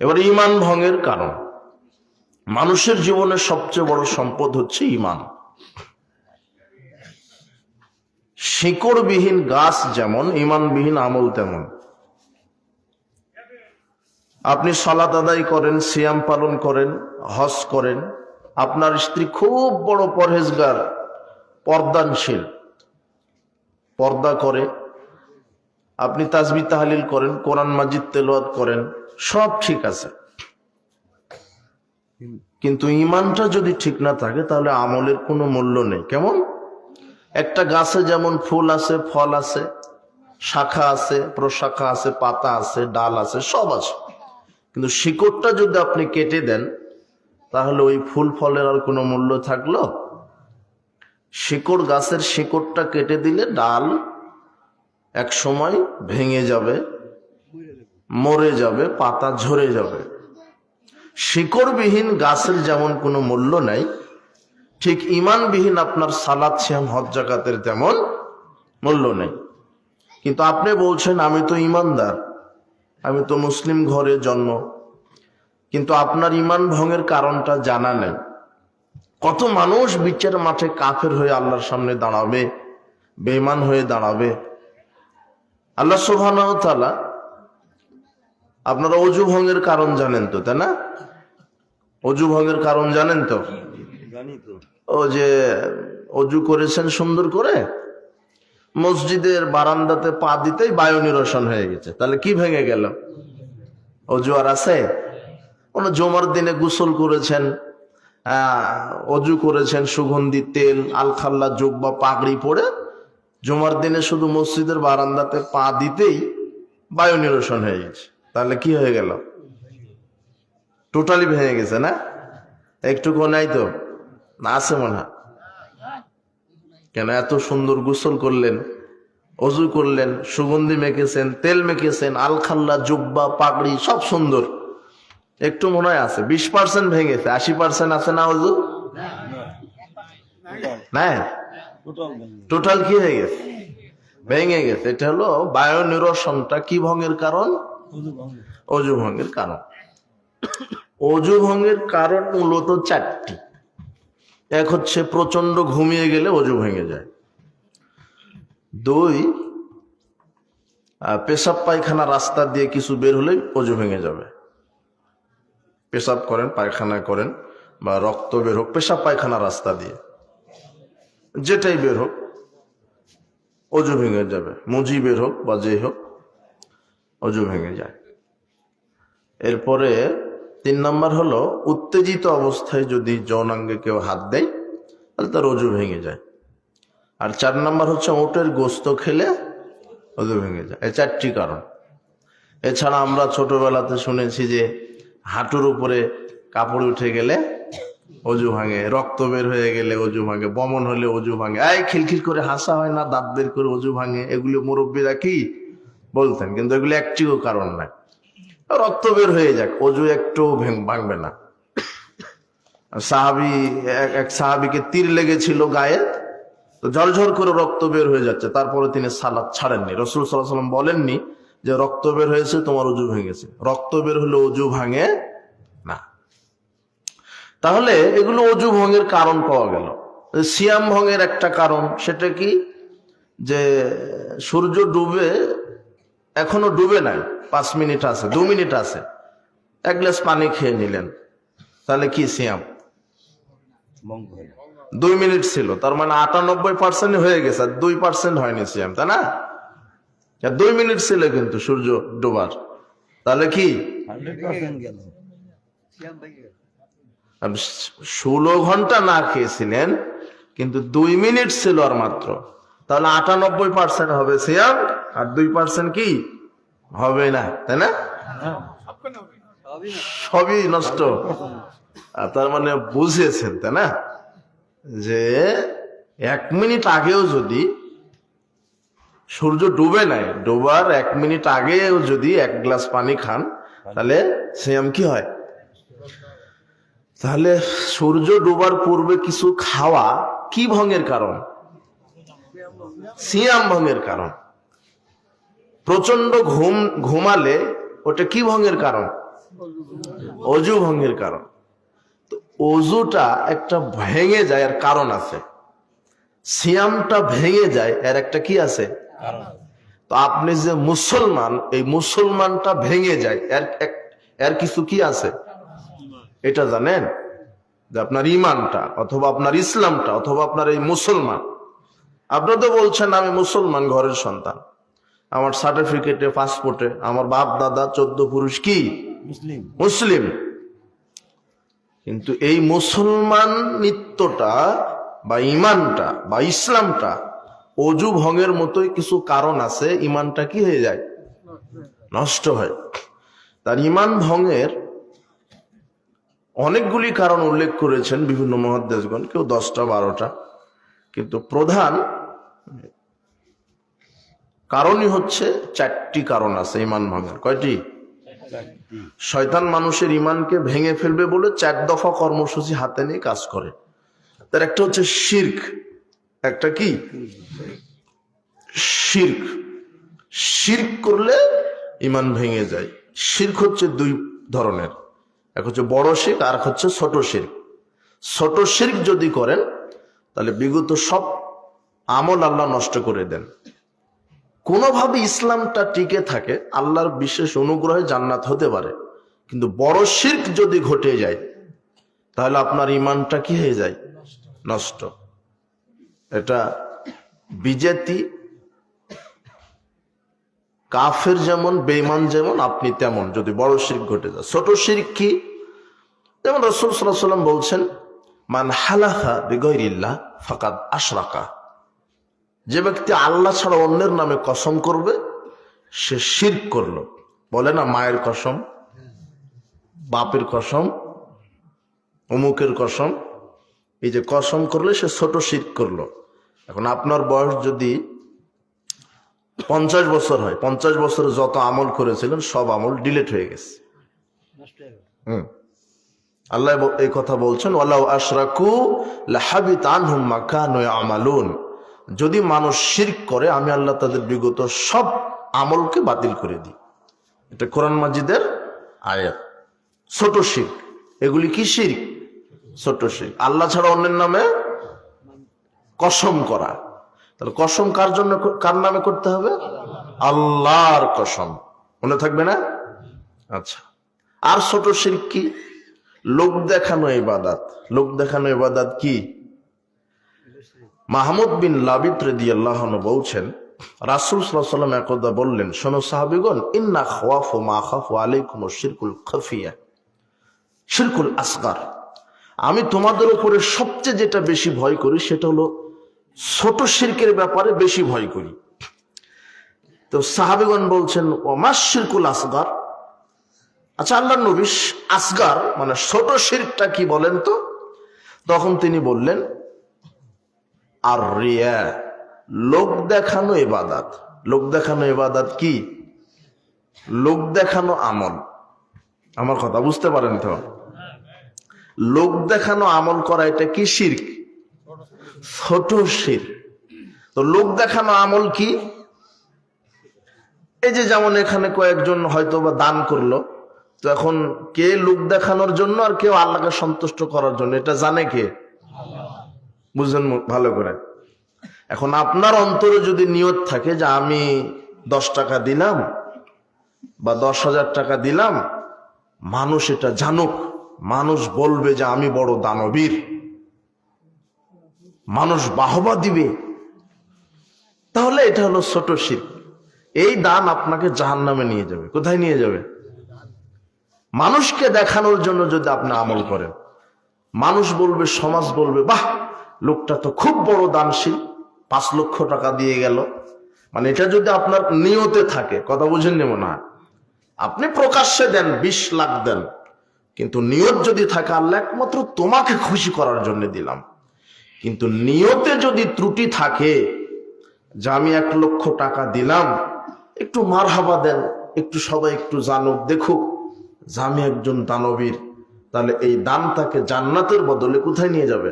এবার ইমান ভঙ্গের কারণ। মানুষের জীবনের সবচেয়ে বড় সম্পদ হচ্ছে ইমান। শিকড়বিহীন গাছ যেমন, ইমানবিহীন আমল তেমন। আপনি সালাদ আদায় করেন, সিয়াম পালন করেন, হজ করেন, আপনার স্ত্রী খুব বড় পরহেজগার, পর্দানশীল। পর্দা করে, আপনি তাজবি তাহালিল করেন, কোরআন মাজিদ তেলোয়াত করেন সব ঠিক আছে। কিন্তু ইমানটা যদি ঠিক না থাকে, তাহলে আমলের কোনো মূল্য নেই। কেমন? একটা গাছে যেমন ফুল আছে, ফল আছে, শাখা আছে, প্রশাখা আছে, পাতা আছে, ডাল আছে, সব আছে। কিন্তু শিকড়টা যদি আপনি কেটে দেন, তাহলে ওই ফুল ফলের আর কোনো মূল্য থাকল? শিকড়, গাছের শিকড়টা কেটে দিলে ডাল এক সময় ভেঙে যাবে। মরে যাবে, পাতা ঝরে যাবে। শিকড়বিহীন গাছের যেমন কোনো মূল্য নাই, ঠিক ইমানবিহীন আপনার সালাদ শ্যাম হজ, জাকাতের তেমন মূল্য নেই। কিন্তু আপনি বলছেন, আমি তো ইমানদার, আমি তো মুসলিম ঘরে জন্ম, কিন্তু আপনার ইমান ভঙ্গের কারণটা জানা নেই। কত মানুষ বিচার মাঠে কাফের হয়ে আল্লাহর সামনে দাঁড়াবে বেমান হয়ে দাঁড়াবে। আল্লাহ সুবহান আপনারা অজু ভঙ্গের কারণ জানেন তো তাই না? অজু ভঙ্গের কারণ জানেন তো? জানি তো। ও যে অজু করেছেন সুন্দর করে? মসজিদের বারান্দাতে পা দিতেই বায়ু নিরসন হয়ে গেছে। তাহলে কি ভেঙে গেল? অজু আর আছে? কোন জমার দিনে গোসল করেছেন আহ, অজু করেছেন সুগন্ধি তেল আলখাল্লা যোগ বা পাগড়ি পরে? জমার দিনে শুধু মসজিদের বারান্দাতে পা দিতেই বায়ু নিরসন হয়ে গেছে। তাহলে কি হয়ে গেল? টোটালি ভেঙে গেছে না? একটুকু নাই তো? না আছে মনে হয়। কেন এত সুন্দর গোসল করলেন অজু করলেন সুগন্ধি মেখেছেন তেল মেখেছেন আলখাল্লা জুব্বা পাগড়ি সব সুন্দর। একটু মনে হয় আছে। বিশ পার্সেন্ট ভেঙেছে আশি পার্সেন্ট আছে না অজু? না? টোটাল টোটাল কি হয়ে গেছে? ভেঙে গেছে। এটা হলো বায়ু নিরসনটা কি ভঙ্গের কারণ? অজু ভঙ্গের। কারণ। অজু ভঙ্গের কারণ মূলত চারটি। এক হচ্ছে প্রচণ্ড ঘুমিয়ে গেলে অজু ভেঙে যায়। দুই পেশাব পায়খানা রাস্তা দিয়ে কিছু বের হলেই অজু ভেঙে যাবে। পেশাব করেন, পায়খানা করেন বা রক্ত বের হোক, পেশাব পায়খানা রাস্তা দিয়ে। যেটাই বের হোক, অজু ভেঙে যাবে। মুজি বের হোক বা যেই হোক অজু ভেঙে যায়। এরপরে তিন নম্বর হলো, উত্তেজিত অবস্থায় যদি যৌনাঙ্গে কেউ হাত দেয়, তাহলে তার অজু ভেঙে যায়। আর চার নাম্বার হচ্ছে, ওটের গোস্ত খেলে অজু ভেঙে যায়। এই চারটি কারণ। এছাড়া আমরা ছোটবেলাতে শুনেছি যে, হাঁটুর উপরে কাপড় উঠে গেলে অজু ভাঙে, রক্ত বের হয়ে গেলে অজু ভাঙে, বমন হলে অজু ভাঙে। এই খিলখিল করে হাসা হয় না, দাঁত বের করে অজু ভাঙে। এগুলো মুরব্বীরা কি বলতেন, কিন্তু এগুলো একটিও কারণ নাই। রক্ত বের হয়ে যাক, অজু একটু ভাঙবে না। সাহাবি, এক সাহাবিকে তীর লেগেছিল গায়ে, তো ঝরঝর করে রক্ত বের হয়ে যাচ্ছে, তারপরে তিনি সালাদ ছাড়েননি। রসুল সাল্লাহ সাল্লাম বলেননি যে, রক্ত বের হয়েছে, তোমার অজু ভেঙেছে। রক্ত বের হলে অজু ভাঙে না। তাহলে এগুলো অজু ভঙ্গের কারণ পাওয়া গেল। সিয়াম ভঙ্গের একটা কারণ, সেটা কি? যে সূর্য ডুবে এখনও ডুবে নাই। পাঁচ মিনিট আছে, দু মিনিট আছে। এক গ্লাস পানি খেয়ে নিলেন। তাহলে কি সিয়াম? দুই মিনিট ছিল, তার মানে আটানব্বই পার্সেন্ট হয়ে গেছে, আর দুই পার্সেন্ট হয়নি সিয়াম, তাই না? দুই মিনিট ছিল কিন্তু সূর্য ডোবার। তাহলে কি? ষোলো ঘণ্টা না খেয়েছিলেন, কিন্তু দুই মিনিট ছিল আর মাত্র। তাহলে আটানব্বই পার্সেন্ট হবে সিয়াম আর দুই পার্সেন্ট কি? হবে না, তাই না? সবই নষ্ট। তার মানে বুঝেছেন তাই না? যে এক মিনিট আগেও যদি সূর্য ডুবে নাই, ডোবার এক মিনিট আগেও যদি এক গ্লাস পানি খান, তাহলে সিয়াম কি হয়? তাহলে সূর্য ডোবার পূর্বে কিছু খাওয়া কি ভঙ্গের কারণ? সিয়াম ভঙ্গের কারণ। প্রচণ্ড ঘুম ঘুমালে ওটা কি ভঙ্গের কারণ? অজু ভঙ্গের কারণ। অজুটা একটা ভেঙে যায় এর কারণ আছে। সিয়ামটা ভেঙে যায় এর একটা কি আছে? তো আপনি যে মুসলমান এই মুসলমানটা ভেঙে যায় এর এক- এর কিছু কি আছে? এটা জানেন? যে আপনার ইমানটা অথবা আপনার ইসলামটা অথবা আপনার এই মুসলমান। আপনি তো বলছেন আমি মুসলমান ঘরের সন্তান। আমার সার্টিফিকেটে পাসপোর্টে আমার বাপ দাদা চোদ্দ পুরুষ কি? মুসলিম। মুসলিম। কিন্তু এই মুসলমান নিত্যটা বা ইমানটা বা ইসলামটা অজু ভঙ্গের মতোই কিছু কারণ আছে ইমানটা কি হয়ে যায়? নষ্ট হয়। তার ইমান ভঙ্গের অনেকগুলি কারণ উল্লেখ করেছেন বিভিন্ন মহাদেশগণ কেউ দশটা বারোটা। কিন্তু প্রধান কারণই হচ্ছে চারটি কারণ আছে, ইমান ভঙ্গের কয়টি? শয়তান মানুষের ইমানকে ভেঙে ফেলবে বলে চার দফা কর্মসূচি হাতে নিয়ে কাজ করে। তার একটা হচ্ছে শির্ক, একটা কি? শির্ক। শির্ক করলে ইমান ভেঙে যায়। শির্ক হচ্ছে দুই ধরনের, এক হচ্ছে বড় শির্ক আর হচ্ছে ছোট শির্ক। ছোট শির্ক যদি করেন, তাহলে বিগত সব আমল আল্লাহ নষ্ট করে দেন। কোনোভাবে ইসলামটা টিকে থাকে, আল্লাহর বিশেষ অনুগ্রহে জান্নাত হতে পারে। কিন্তু বড় শির্ক যদি ঘটে যায়, তাহলে আপনার ইমানটা কি হয়ে যায়? নষ্ট। এটা বিজেতি, কাফের যেমন বেইমান যেমন, আপনি তেমন, যদি বড় শির্ক ঘটে যায়। ছোট শির্ক কি? যেমন রসুল সাল্লাহ সাল্লাম বলছেন, মান হালাফা বিগৈরিল্লাহ ফাকাদ আশরাকা। যে ব্যক্তি আল্লাহ ছাড়া অন্যের নামে কসম করবে সে শির্ক করল। বলে না মায়ের কসম বাপের কসম অমুকের কসম। এই যে কসম করলে সে ছোট শির্ক করল। এখন আপনার বয়স যদি পঞ্চাশ বছর হয় পঞ্চাশ বছরে যত আমল করেছিলেন সব আমল ডিলেট হয়ে গেছে। হুম। আল্লাহ এই কথা বলছেন ওয়ালাউ আশরাকু লাহাবিত আনহুম মা কানু ইয়ামালুন। যদি মানুষ শিরক করে, আমি আল্লাহ তাদের বিগত সব আমলকে বাতিল করে দিই। এটা কোরআন মাজিদের আয়াত। ছোট শির্ক। এগুলি কি শির্ক? ছোট শির্ক। আল্লাহ ছাড়া অন্যের নামে কসম করা। তাহলে কসম কার জন্য কার নামে করতে হবে? আল্লাহর কসম। মনে থাকবে না? আচ্ছা। আর ছোট শির্ক কি? লোক দেখানো ইবাদাত। লোক দেখানো ইবাদাত কি? মাহমুদ বিন লাবিদ রেদি আল্লাহ বলছেন, রাসুল সাল্লাম একদা বললেন, শোনো সাহাবিগণ, ইন্না খাওয়াফু মা খাফু আলাইকুম শিরকুল খফিয়া, শিরকুল আসগার। আমি তোমাদের উপরে সবচেয়ে যেটা বেশি ভয় করি, সেটা হলো ছোট শিরকের ব্যাপারে বেশি ভয় করি। তো সাহাবিগণ বলছেন ওমাস শিরকুল আসগার? আচ্ছা আল্লাহ নবী, আসগার মানে ছোট শিরকটা কি বলেন তো? তখন তিনি বললেন আর রিয়া লোক দেখানো এবাদাত লোক দেখানো এবাদাত কি? লোক দেখানো আমল। আমার কথা বুঝতে পারেন তো? লোক দেখানো আমল করা এটা কি শির্ক? ছোট শির তো লোক দেখানো আমল কি? এই যে যেমন এখানে কয়েকজন হয়তো বা দান করল, তো এখন কে লোক দেখানোর জন্য আর কেউ আল্লাহকে সন্তুষ্ট করার জন্য? এটা জানে কে? বুঝলেন ভালো করে। এখন আপনার অন্তরে যদি নিয়ত থাকে যে আমি দশ টাকা দিলাম বা দশ হাজার টাকা দিলাম, মানুষ এটা জানুক। মানুষ বলবে যে আমি বড় দানবীর। মানুষ বাহবা দিবে। তাহলে এটা হলো ছোট শির এই দান আপনাকে জাহান নামে নিয়ে যাবে। কোথায় নিয়ে যাবে? মানুষকে দেখানোর জন্য যদি আপনি আমল করেন। মানুষ বলবে, সমাজ বলবে, বাহ! লোকটা তো খুব বড় দানশীল, পাঁচ লক্ষ টাকা দিয়ে গেল। মানে এটা যদি আপনার নিয়তে থাকে, কথা বুঝেন নেব না আপনি প্রকাশ্যে দেন, বিশ লাখ দেন। কিন্তু নিয়ত যদি থাকে, আল্লাহ একমাত্র তোমাকে খুশি করার জন্য দিলাম। কিন্তু নিয়তে যদি ত্রুটি থাকে, যে আমি এক লক্ষ টাকা দিলাম, একটু মারহাবা দেন, একটু সবাই একটু জানুক, দেখুক যে আমি একজন দানবীর, তাহলে এই দান তাকে জান্নাতের বদলে কোথায় নিয়ে যাবে?